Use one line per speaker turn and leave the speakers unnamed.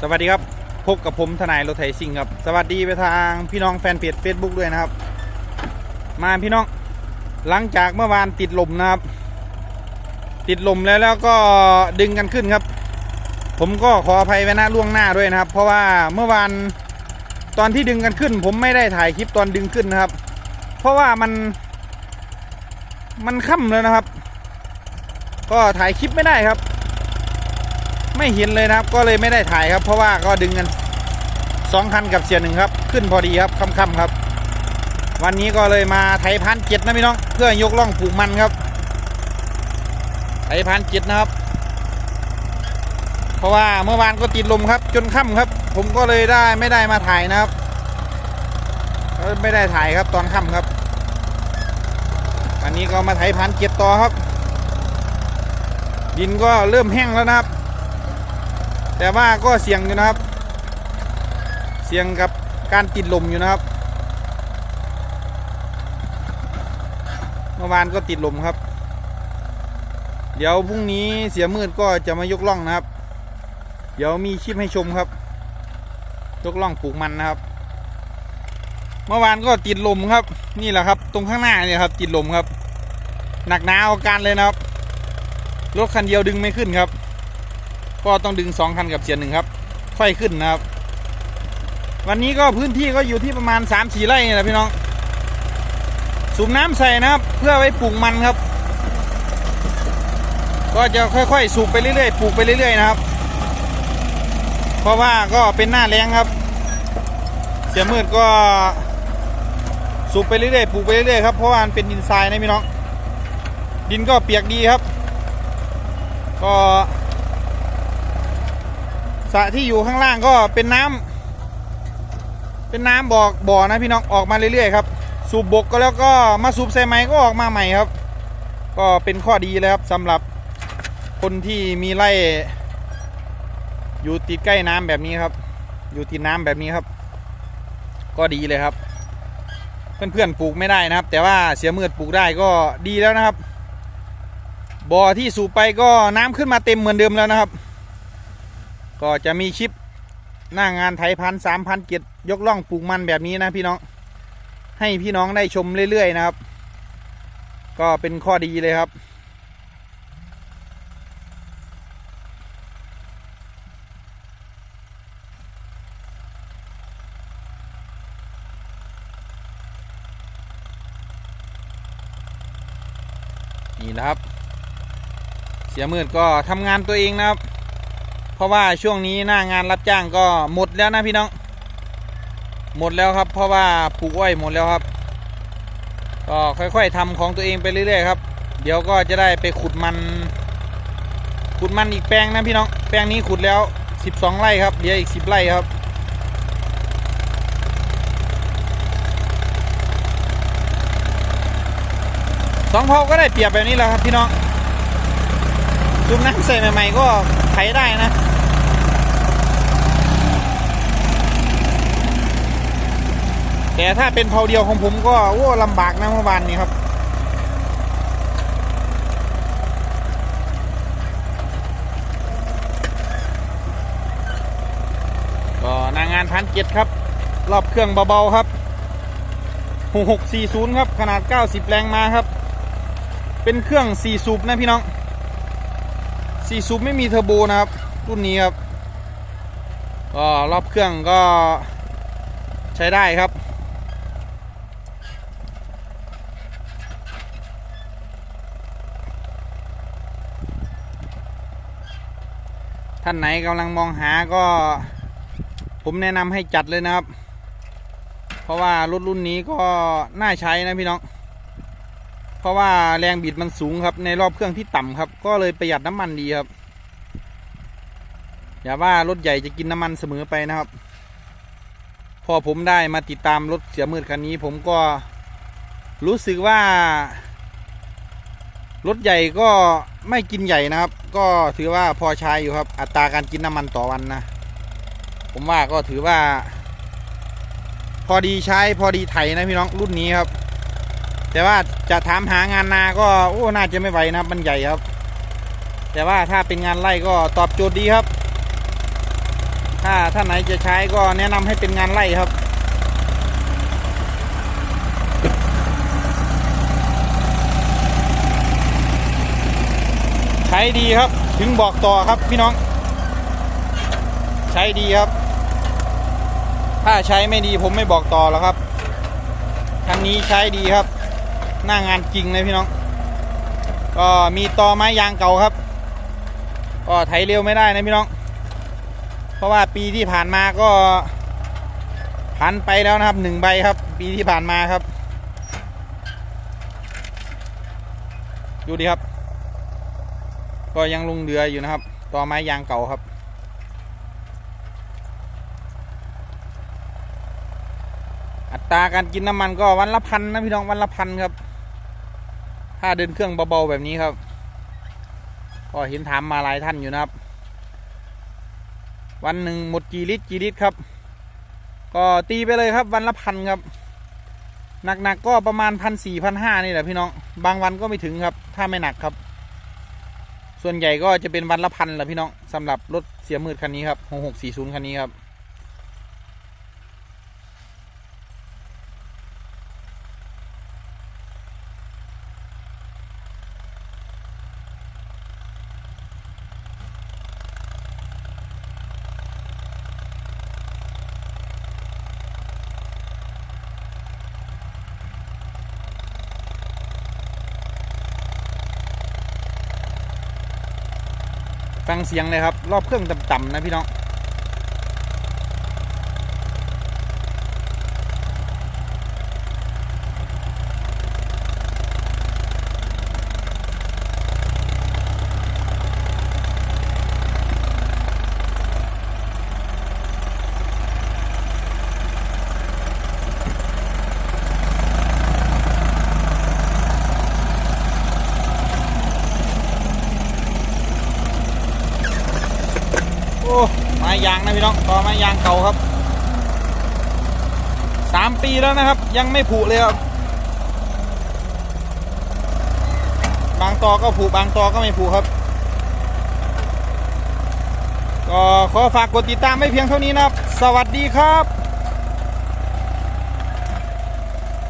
สวัสดีครับ พบกับผมทนายรถไถซิงครับ สวัสดีไปทางพี่น้องแฟนเพจ Facebook ด้วยนะครับ มาพี่น้องหลังจากเมื่อวานติดลมนะครับ ติดลมแล้วแล้วก็ดึงกันขึ้นครับ ผมก็ขออภัยไว้นะล่วงหน้าด้วยนะครับ เพราะว่าเมื่อวานตอนที่ดึงกันขึ้น ผมไม่ได้ถ่ายคลิปตอนดึงขึ้นนะครับ เพราะว่ามันมันค่ำแล้วนะครับ ก็ถ่ายคลิปไม่ได้ครับ ไม่เห็นเลยนะครับ ก็เลยไม่ได้ถ่ายครับ เพราะว่าก็ดึงกันสองคันกับเสียหนึ่งครับ ขึ้นพอดีครับค่ำๆครับ วันนี้ก็เลยมาไถพันเจ็ดนะพี่น้อง เพื่อยกล่องปลูกมันครับ ไถพันเจ็ดนะครับ เพราะว่าเมื่อวานก็ติดลมครับ จนค่ำครับ ผมก็เลยได้ไม่ได้มาถ่ายนะครับก็ไม่ได้ถ่ายครับตอนค่ำครับอันนี้ก็มาไถพันเจ็ดต่อครับ ดินก็เริ่มแห้งแล้วนะครับ แต่ว่าก็เสี่ยงอยู่นะครับ เสี่ยงกับการติดลมอยู่นะครับ เมื่อวานก็ติดลมครับ เดี๋ยวพรุ่งนี้เสียมืดก็จะมายกล่องนะครับ เดี๋ยวมีคลิปให้ชมครับ ยกล่องปลูกมันนะครับ เมื่อวานก็ติดลมครับ นี่แหละครับ ตรงข้างหน้าเนี่ยครับ ติดลมครับ หนักหนาเอาการเลยนะครับ รถคันเดียวดึงไม่ขึ้นครับ ก็ต้องดึงสองคันกับเสียนหนึ่งครับ ค่อยขึ้นนะครับ วันนี้ก็พื้นที่ก็อยู่ที่ประมาณ3ามสี่ไร่นี่แหละพี่น้อง สูบน้ำใส่นะครับ เพื่อไว้ปลูกมันครับ ก็จะค่อยๆ สูบไปเรื่อยๆปลูกไปเรื่อยๆนะครับ เพราะว่าก็เป็นหน้าแรงครับ เสียมืดก็สูบไปเรื่อยๆปลูกไปเรื่อยๆครับเพราะว่ามันเป็นดินทรายนะพี่น้อง ดินก็เปียกดีครับ ก็ สระที่อยู่ข้างล่างก็เป็นน้ำเป็นน้ำบอกบ่อนะพี่น้องออกมาเรื่อยๆครับสูบบกก็แล้วก็มาสูบใส่ไม้ก็ออกมาใหม่ครับ ก็เป็นข้อดีเลยครับสำหรับคนที่มีไร่อยู่ติดใกล้น้ำแบบนี้ครับ อยู่ติดน้ำแบบนี้ครับ ก็ดีเลยครับเพื่อนๆปลูกไม่ได้นะครับ แต่ว่าเสียมืดปลูกได้ก็ดีแล้วนะครับบ่อที่สูบไปก็น้ำขึ้นมาเต็มเหมือนเดิมแล้วนะครับ ก็จะมีคลิปหน้างานไทยพันสามพันเจ็ดยกล่องปลูกมันแบบนี้นะพี่น้อง ให้พี่น้องได้ชมเรื่อยๆนะครับ ก็เป็นข้อดีเลยครับนี่นะครับ เสียมืดก็ทำงานตัวเองนะครับ เพราะว่าช่วงนี้หน้างานรับจ้างก็หมดแล้วนะพี่น้อง หมดแล้วครับ เพราะว่าปลูกอ้อยหมดแล้วครับ ก็ค่อยๆทำของตัวเองไปเรื่อยๆครับ เดี๋ยวก็จะได้ไปขุดมัน ขุดมันอีกแปลงนะพี่น้อง แปลงนี้ขุดแล้ว 12 ไร่ครับ เดี๋ยวอีก 10 ไร่ครับสองพาก็ได้เปรียบแบบนี้แหละครับพี่น้องซุปน้ำใส่ใหม่ ๆ ก็ไถได้นะ แต่ถ้าเป็นเพาเดียวของผมก็โอ้ลำบากนะเมื่อวานนี้ครับ ก็นางานพันเจ็ดครับ รอบเครื่องเบาๆครับ6640ครับ ขนาด90แรงมาครับ เป็นเครื่อง4สูบนะพี่น้อง4สูบไม่มีเทอร์โบนะครับ รุ่นนี้ครับก็รอบเครื่องก็ใช้ได้ครับ ท่านไหนกำลังมองหาก็ ผมแนะนำให้จัดเลยนะครับ เพราะว่ารถรุ่นนี้ก็น่าใช้นะพี่น้อง เพราะว่าแรงบิดมันสูงครับ ในรอบเครื่องที่ต่ำครับ ก็เลยประหยัดน้ำมันดีครับ อย่าว่ารถใหญ่จะกินน้ำมันเสมอไปนะครับ พอผมได้มาติดตามรถเสียมืดคันนี้ ผมก็รู้สึกว่า รถใหญ่ก็ไม่กินใหญ่นะครับ ก็ถือว่าพอใช้อยู่ครับ อัตราการกินน้ำมันต่อวันนะ ผมว่าก็ถือว่า พอดีใช้พอดีไถนะพี่น้องรุ่นนี้ครับ แต่ว่าจะถามหางานนาก็โอ้น่าจะไม่ไหวนะครับ มันใหญ่ครับ แต่ว่าถ้าเป็นงานไร่ก็ตอบโจทย์ดีครับ ถ้าท่านไหนจะใช้ก็แนะนำให้เป็นงานไล่ครับ ช้ดีครับถึงบอกต่อครับพี่น้อง ใช้ดีครับ ถ้าใช้ไม่ดีผมไม่บอกต่อแล้วครับคันนี้ใช้ดีครับ หน้างานจริงเลยพี่น้อง ก็มีตอไม้ยางเก่าครับ ก็ไถเร็วไม่ได้นะพี่น้อง เพราะว่าปีที่ผ่านมาก็พันไปแล้วนะครับหนึ่งใบครับ ปีที่ผ่านมาครับ ดูดิครับ ก็ยังลงเรืออยู่นะครับตอไม้ยางเก่าครับ อัตราการกินน้ำมันก็วันละพันนะพี่น้องวันละพันครับ ถ้าเดินเครื่องเบาๆแบบนี้ครับ ก็เห็นถามมาหลายท่านอยู่นะครับ วันหนึ่งหมดกี่ลิตรกี่ลิตรครับ ก็ตีไปเลยครับวันละพันครับหนักๆก็ประมาณพันสี่พันห้านี่แหละพี่น้อง บางวันก็ไม่ถึงครับ ถ้าไม่หนักครับ ส่วนใหญ่ก็จะเป็นวันละพันแหละพี่น้องสำหรับรถเสียมืดคันนี้ครับหกหกสี่ศูนย์คันนี้ครับ ฟังเสียงเลยครับ รอบเครื่องต่ำๆนะพี่น้อง โอ้ไม้ ยางนะพี่น้องต่อไม้ยางเก่าครับสามปีแล้วนะครับ ยังไม่ผุเลยครับบางตอก็ผุบางตอก็ไม่ผุครับก็ขอฝากกดติดตามไม่เพียงเท่านี้นะครับ สวัสดีครับ